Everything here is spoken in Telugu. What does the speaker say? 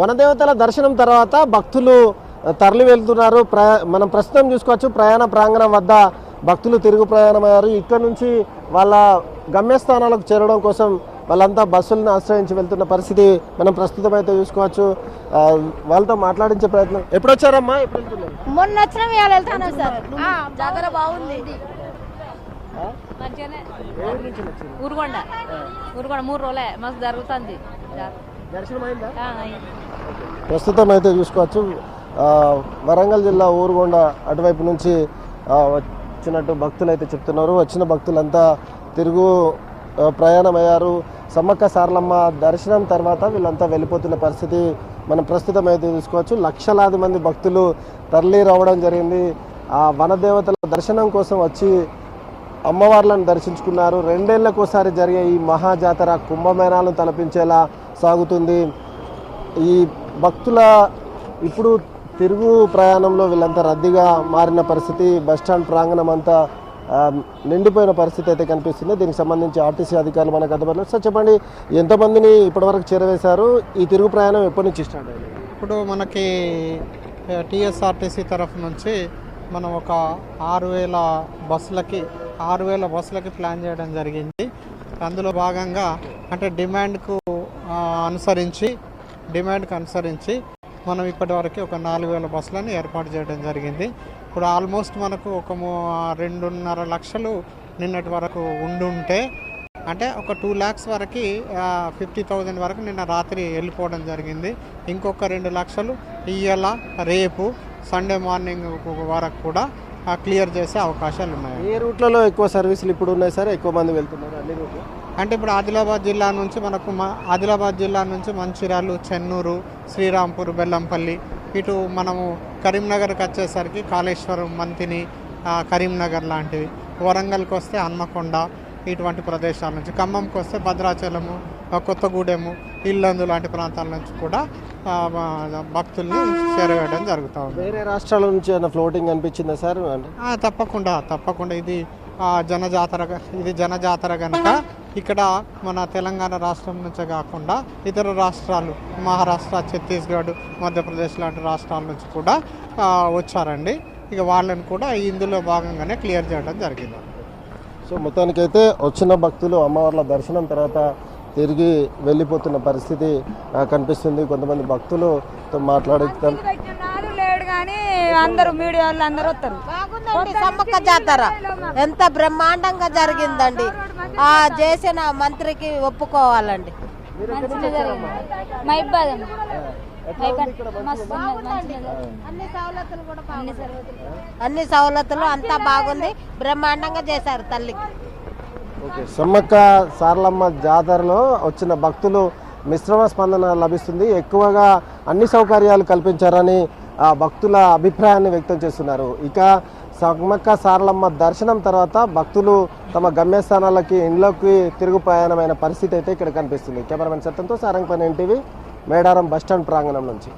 వనదేవతల దర్శనం తర్వాత భక్తులు తరలి వెళ్తున్నారు. ప్ర మనం ప్రస్తుతం చూసుకోవచ్చు ప్రయాణ ప్రాంగణం వద్ద భక్తులు తిరుగు ప్రయాణమయ్యారు. ఇక్కడ నుంచి వాళ్ళ గమ్యస్థానాలకు చేరడం కోసం వాళ్ళంతా బస్సులను ఆశ్రయించి వెళ్తున్న పరిస్థితి మనం ప్రస్తుతం అయితే చూసుకోవచ్చు. వాళ్ళతో మాట్లాడించే ప్రయత్నం. ఎప్పుడు వచ్చారమ్మా మొన్న వచ్చిన ఇవాళ వెళ్తాను సార్. జాతర బాగుంది? ఊరుగొండ. ఊరుగొండ మూడు రోజులే మస్తు జరుగుతుంది. దర్శనం అయింది. ప్రస్తుతం అయితే చూసుకోవచ్చు. వరంగల్ జిల్లా ఊరుగొండ అటువైపు నుంచి వచ్చినట్టు భక్తులు అయితే చెప్తున్నారు. వచ్చిన భక్తులంతా తిరుగు ప్రయాణమయ్యారు. సమ్మక్క సారలమ్మ దర్శనం తర్వాత వీళ్ళంతా వెళ్ళిపోతున్న పరిస్థితి మనం ప్రస్తుతం అయితే చూసుకోవచ్చు. లక్షలాది మంది భక్తులు తరలి రావడం జరిగింది. ఆ వనదేవతల దర్శనం కోసం వచ్చి అమ్మవార్లను దర్శించుకున్నారు. రెండేళ్ళకోసారి జరిగే ఈ మహాజాతర కుంభమేళాలను తలపించేలా సాగుతుంది. ఈ భక్తుల ఇప్పుడు తిరుగు ప్రయాణంలో వీళ్ళంతా రద్దీగా మారిన పరిస్థితి బస్టాండ్ ప్రాంగణం అంతా నిండిపోయిన పరిస్థితి అయితే కనిపిస్తుంది. దీనికి సంబంధించి ఆర్టీసీ అధికారులు మనకు అందుబాటులో సార్ చెప్పండి ఎంతమందిని ఇప్పటివరకు చేరవేశారు? ఈ తిరుగు ప్రయాణం ఎప్పటి నుంచి స్టార్ట్ అయింది? ఇప్పుడు మనకి టీఎస్ఆర్టీసీ తరఫు నుంచి మనం ఒక ఆరు వేల బస్సులకి ఆరు వేల బస్సులకి ప్లాన్ చేయడం జరిగింది. అందులో భాగంగా అంటే డిమాండ్కు అనుసరించి డిమాండ్కి అనుసరించి మనం ఇప్పటివరకు ఒక నాలుగు వేల బస్సులను ఏర్పాటు చేయడం జరిగింది. ఇప్పుడు ఆల్మోస్ట్ మనకు ఒక మూ- రెండున్నర లక్షలు నిన్నటి వరకు ఉండుంటే అంటే ఒక టూ ల్యాక్స్ వరకు ఫిఫ్టీ థౌజండ్ వరకు నిన్న రాత్రి వెళ్ళిపోవడం జరిగింది. ఇంకొక రెండు లక్షలు ఇవాళ రేపు సండే మార్నింగ్ వరకు కూడా క్లియర్ చేసే అవకాశాలు ఉన్నాయి. ఏ రూట్లలో ఎక్కువ సర్వీసులు ఇప్పుడు ఉన్నాయి సార్? ఎక్కువ మంది వెళ్తున్నారు అన్ని రూట్లు? అంటే ఇప్పుడు ఆదిలాబాద్ జిల్లా నుంచి మనకు మ- ఆదిలాబాద్ జిల్లా నుంచి మంచిర్యాలు చెన్నూరు శ్రీరాంపూర్ బెల్లంపల్లి ఇటు మనము కరీంనగర్కి వచ్చేసరికి కాళేశ్వరం మంతిని కరీంనగర్ లాంటివి. వరంగల్కి వస్తే హన్మకొండ ఇటువంటి ప్రదేశాల నుంచి. ఖమ్మంకి వస్తే భద్రాచలము కొత్తగూడెము ఇల్లందు లాంటి ప్రాంతాల నుంచి కూడా భక్తుల్ని చేరవేయడం జరుగుతూ ఉంది. వేరే రాష్ట్రాల నుంచి ఫ్లోటింగ్ అనిపించిందా సార్? తప్పకుండా తప్పకుండా ఇది జనజాతర ఇది జనజాతర కనుక ఇక్కడ మన తెలంగాణ రాష్ట్రం నుంచే కాకుండా ఇతర రాష్ట్రాలు మహారాష్ట్ర ఛత్తీస్గఢ్ మధ్యప్రదేశ్ లాంటి రాష్ట్రాల నుంచి కూడా ఆ, వచ్చారండి. ఇక వాళ్ళని కూడా ఇందులో భాగంగానే క్లియర్ చేయడం జరిగింది. సో మొత్తానికైతే వచ్చిన భక్తులు అమ్మవార్ల దర్శనం తర్వాత తిరిగి వెళ్ళిపోతున్న పరిస్థితి కనిపిస్తుంది. కొంతమంది భక్తులతో లేడు కానీ అందరూ మీడియా వాళ్ళు అందరూ వస్తారు. సమ్మక్క జాతర. ఎంత బ్రహ్మాండంగా జరిగిందండి. ఆ చేసిన మంత్రికి ఒప్పుకోవాలండి. మైబాదం. అన్ని సవలతులు అంతా బాగుంది. బ్రహ్మాండంగా చేశారు తల్లికి. ఓకే. సమ్మక్క సారలమ్మ జాతరలో వచ్చిన భక్తులు మిశ్రమ స్పందన లభిస్తుంది. ఎక్కువగా అన్ని సౌకర్యాలు కల్పించారని ఆ భక్తుల అభిప్రాయాన్ని వ్యక్తం చేస్తున్నారు. ఇక సమ్మక్క సారలమ్మ దర్శనం తర్వాత భక్తులు తమ గమ్యస్థానాలకి ఇండ్లోకి తిరుగు ప్రయాణమైన పరిస్థితి అయితే ఇక్కడ కనిపిస్తుంది. కెమెరామెన్ సత్యంతో సారంగపల్లి ఎన్టీవీ మేడారం బస్టాండ్ ప్రాంగణం నుంచి.